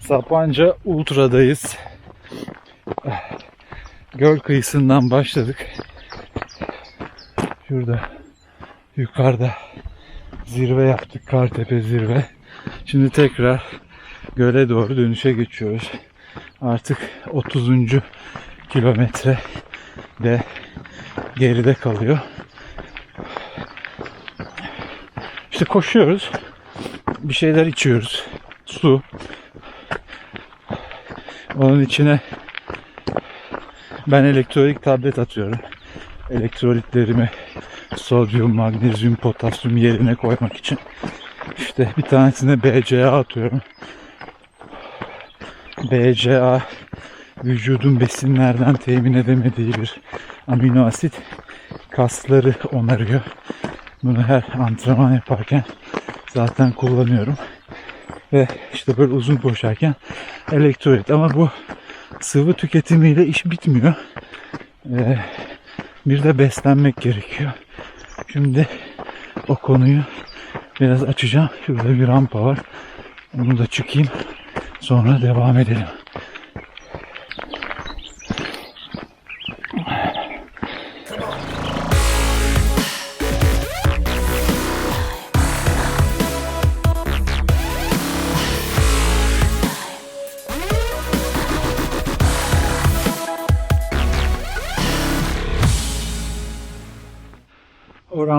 Sapanca Ultra'dayız. Göl kıyısından başladık. Şurada yukarıda zirve yaptık. Kartepe zirve. Şimdi tekrar göle doğru dönüşe geçiyoruz. Artık 30. kilometre de geride kalıyor. İşte koşuyoruz. Bir şeyler içiyoruz. Su. Onun içine ben elektrolik tablet atıyorum. Elektrolitlerimi sodyum, magnezyum, potasyum yerine koymak için. İşte bir tanesine BCA atıyorum. BCA vücudun besinlerden temin edemediği bir amino asit kasları onarıyor. Bunu her antrenman yaparken zaten kullanıyorum. Ve işte böyle uzun koşarken elektrolit. Ama bu sıvı tüketimiyle iş bitmiyor. Ee, bir de beslenmek gerekiyor. Şimdi o konuyu biraz açacağım. Şurada bir rampa var. Onu da çıkayım. Sonra devam edelim.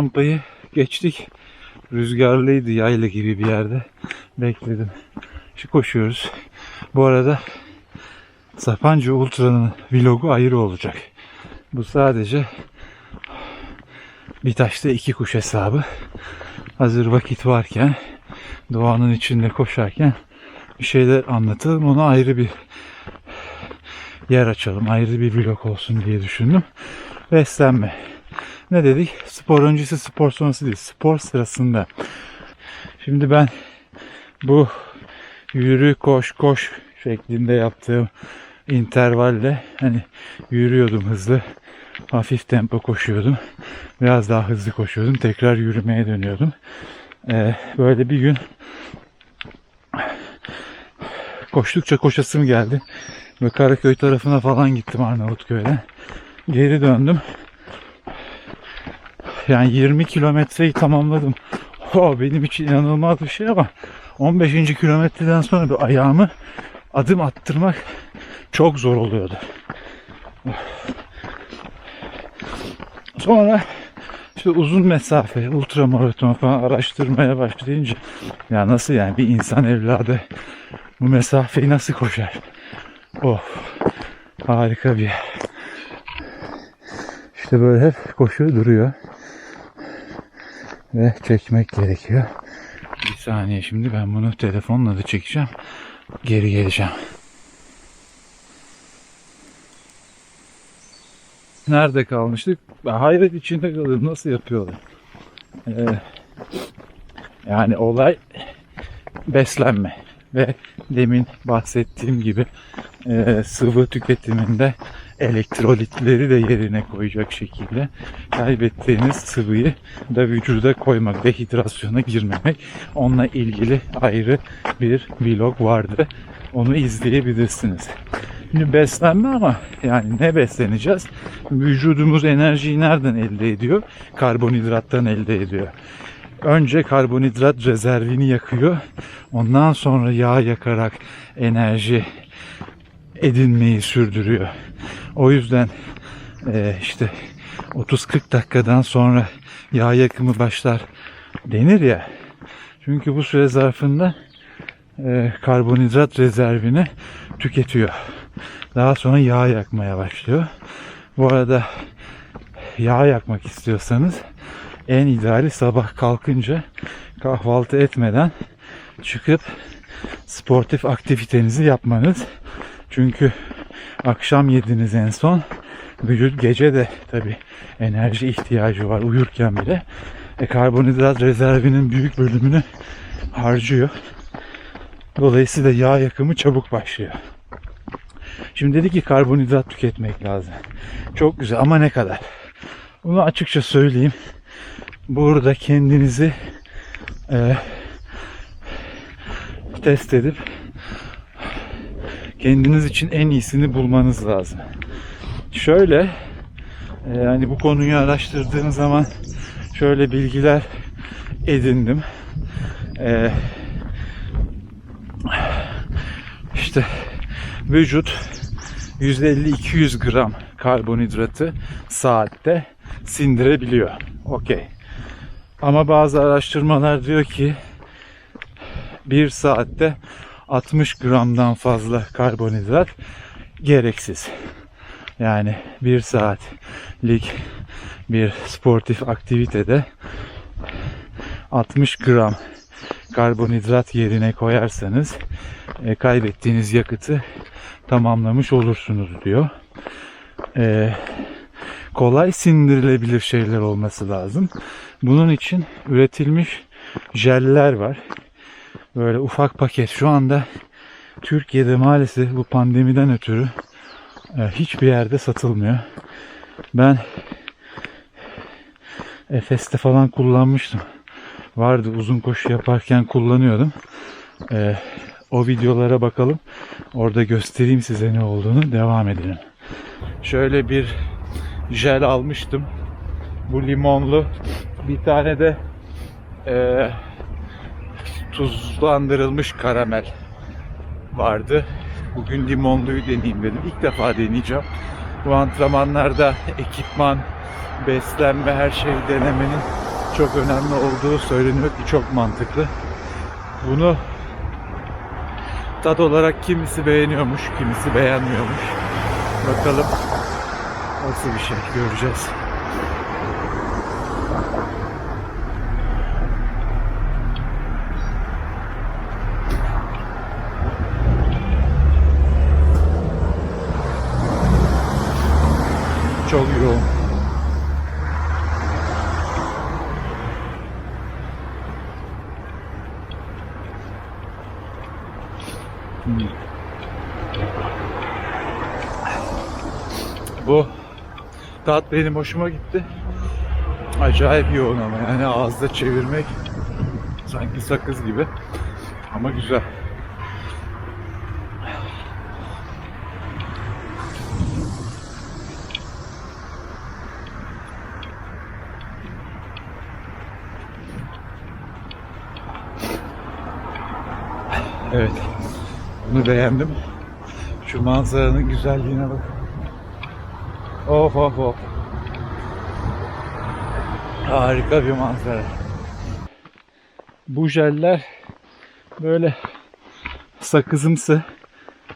Rampayı geçtik. Rüzgarlıydı yayla gibi bir yerde. Bekledim. Şu koşuyoruz. Bu arada Sapanca Ultra'nın vlogu ayrı olacak. Bu sadece bir taşta iki kuş hesabı. Hazır vakit varken doğanın içinde koşarken bir şeyler anlatalım. Ona ayrı bir yer açalım. Ayrı bir vlog olsun diye düşündüm. Beslenme. Ne dedik? Spor öncesi spor sonrası değil. Spor sırasında. Şimdi ben bu yürü koş koş şeklinde yaptığım intervalle hani yürüyordum hızlı. Hafif tempo koşuyordum. Biraz daha hızlı koşuyordum. Tekrar yürümeye dönüyordum. Ee, böyle bir gün koştukça koşasım geldi. Ve Karaköy tarafına falan gittim Arnavutköy'den. Geri döndüm yani 20 kilometreyi tamamladım o benim için inanılmaz bir şey ama 15. kilometreden sonra bir ayağımı adım attırmak çok zor oluyordu. Sonra işte uzun mesafe, ultramaraton falan araştırmaya başlayınca ya nasıl yani bir insan evladı bu mesafeyi nasıl koşar? Of harika bir yer. İşte böyle hep koşuyor duruyor. Ve çekmek gerekiyor. Bir saniye şimdi ben bunu telefonla da çekeceğim. Geri geleceğim. Nerede kalmıştık? Hayret içinde kalıyorum. Nasıl yapıyorlar? Ee, yani olay beslenme ve demin bahsettiğim gibi e, sıvı tüketiminde elektrolitleri de yerine koyacak şekilde kaybettiğiniz sıvıyı da vücuda koymak, dehidrasyona girmemek. Onunla ilgili ayrı bir vlog vardı. Onu izleyebilirsiniz. Şimdi beslenme ama yani ne besleneceğiz? Vücudumuz enerjiyi nereden elde ediyor? Karbonhidrattan elde ediyor. Önce karbonhidrat rezervini yakıyor. Ondan sonra yağ yakarak enerji edinmeyi sürdürüyor. O yüzden e, işte 30-40 dakikadan sonra yağ yakımı başlar denir ya. Çünkü bu süre zarfında e, karbonhidrat rezervini tüketiyor. Daha sonra yağ yakmaya başlıyor. Bu arada yağ yakmak istiyorsanız en ideali sabah kalkınca kahvaltı etmeden çıkıp sportif aktivitenizi yapmanız. Çünkü akşam yediniz en son. Vücut gece de tabi enerji ihtiyacı var uyurken bile. E, karbonhidrat rezervinin büyük bölümünü harcıyor. Dolayısıyla yağ yakımı çabuk başlıyor. Şimdi dedi ki karbonhidrat tüketmek lazım. Çok güzel ama ne kadar? Bunu açıkça söyleyeyim. Burada kendinizi e, test edip kendiniz için en iyisini bulmanız lazım. Şöyle e, yani bu konuyu araştırdığım zaman şöyle bilgiler edindim. E, işte vücut 150-200 gram karbonhidratı saatte sindirebiliyor. Okey. Ama bazı araştırmalar diyor ki bir saatte 60 gramdan fazla karbonhidrat gereksiz. Yani bir saatlik bir sportif aktivitede 60 gram karbonhidrat yerine koyarsanız e, kaybettiğiniz yakıtı tamamlamış olursunuz diyor. E, kolay sindirilebilir şeyler olması lazım. Bunun için üretilmiş jeller var. Böyle ufak paket. Şu anda Türkiye'de maalesef bu pandemiden ötürü e, hiçbir yerde satılmıyor. Ben Efes'te falan kullanmıştım. Vardı uzun koşu yaparken kullanıyordum. E, o videolara bakalım. Orada göstereyim size ne olduğunu. Devam edelim. Şöyle bir jel almıştım. Bu limonlu. Bir tane de e, tuzlandırılmış karamel vardı. Bugün limonluyu deneyeyim dedim. İlk defa deneyeceğim. Bu antrenmanlarda ekipman, beslenme her şeyi denemenin çok önemli olduğu söyleniyor ki çok mantıklı. Bunu tat olarak kimisi beğeniyormuş, kimisi beğenmiyormuş. Bakalım nasıl bir şey göreceğiz. Çok. Hmm. Bu tat benim hoşuma gitti. Acayip yoğun ama yani ağızda çevirmek sanki sakız gibi ama güzel. Evet. Bunu beğendim. Şu manzaranın güzelliğine bak. Of of of. Harika bir manzara. Bu jeller böyle sakızımsı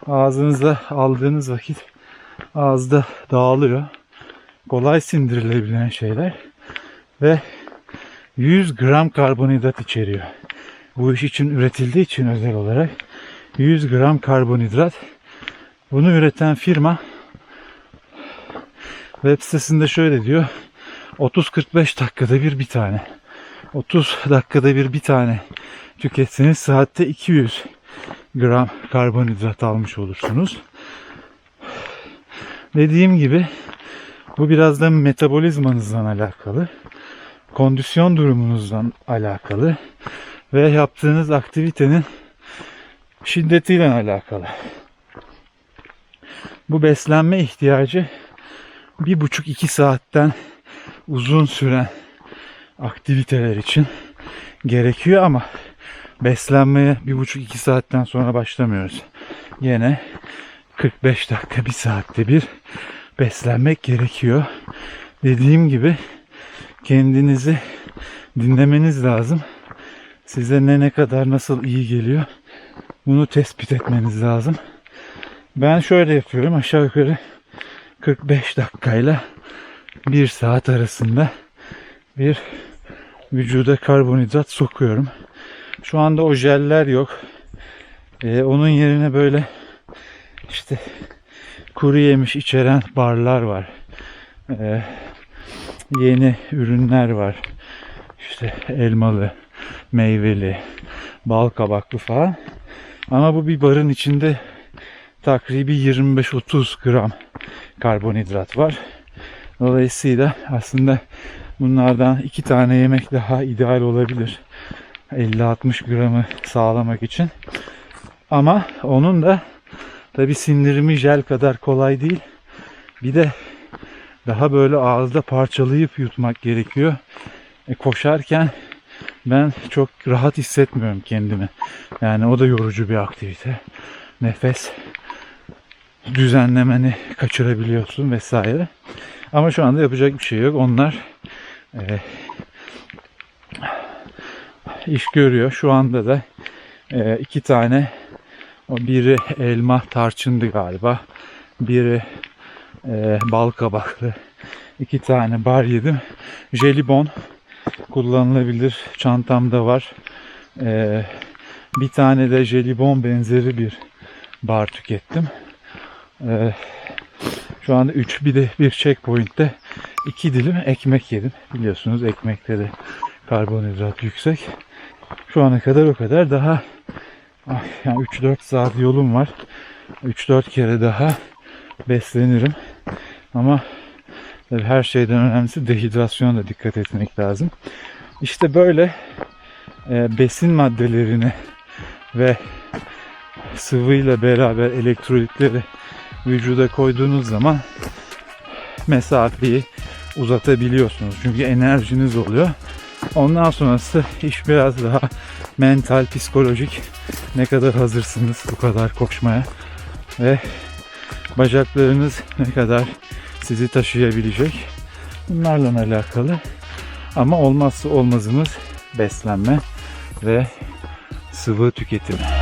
ağzınıza aldığınız vakit ağızda dağılıyor. Kolay sindirilebilen şeyler ve 100 gram karbonhidrat içeriyor. Bu iş için üretildiği için özel olarak 100 gram karbonhidrat. Bunu üreten firma web sitesinde şöyle diyor. 30-45 dakikada bir bir tane. 30 dakikada bir bir tane tüketseniz saatte 200 gram karbonhidrat almış olursunuz. Dediğim gibi bu biraz da metabolizmanızdan alakalı, kondisyon durumunuzdan alakalı ve yaptığınız aktivitenin şiddetiyle alakalı. Bu beslenme ihtiyacı bir buçuk iki saatten uzun süren aktiviteler için gerekiyor ama beslenmeye bir buçuk iki saatten sonra başlamıyoruz. Yine 45 dakika bir saatte bir beslenmek gerekiyor. Dediğim gibi kendinizi dinlemeniz lazım. Size ne ne kadar nasıl iyi geliyor bunu tespit etmeniz lazım. Ben şöyle yapıyorum aşağı yukarı 45 dakikayla 1 saat arasında bir vücuda karbonhidrat sokuyorum. Şu anda o jeller yok. Ee, onun yerine böyle işte kuru yemiş içeren barlar var. Ee, yeni ürünler var. İşte elmalı, meyveli, bal kabaklı falan. Ama bu bir barın içinde takribi 25-30 gram karbonhidrat var. Dolayısıyla aslında bunlardan iki tane yemek daha ideal olabilir. 50-60 gramı sağlamak için. Ama onun da Tabi sindirimi jel kadar kolay değil. Bir de daha böyle ağızda parçalayıp yutmak gerekiyor. E, koşarken ben çok rahat hissetmiyorum kendimi. Yani o da yorucu bir aktivite. Nefes düzenlemeni kaçırabiliyorsun vesaire. Ama şu anda yapacak bir şey yok. Onlar e, iş görüyor. Şu anda da e, iki tane biri elma tarçındı galiba. Biri e, bal kabaklı. iki tane bar yedim. Jelibon kullanılabilir. Çantamda var. E, bir tane de jelibon benzeri bir bar tükettim. E, şu anda 3 bir de bir checkpoint'te iki dilim ekmek yedim. Biliyorsunuz ekmekte de karbonhidrat yüksek. Şu ana kadar o kadar daha ah, yani 3-4 saat yolum var. 3-4 kere daha beslenirim. Ama tabii her şeyden önemlisi dehidrasyona da dikkat etmek lazım. İşte böyle e, besin maddelerini ve sıvıyla beraber elektrolitleri vücuda koyduğunuz zaman mesafeyi uzatabiliyorsunuz. Çünkü enerjiniz oluyor. Ondan sonrası iş biraz daha mental, psikolojik. Ne kadar hazırsınız bu kadar koşmaya ve bacaklarınız ne kadar sizi taşıyabilecek. Bunlarla alakalı. Ama olmazsa olmazımız beslenme ve sıvı tüketimi.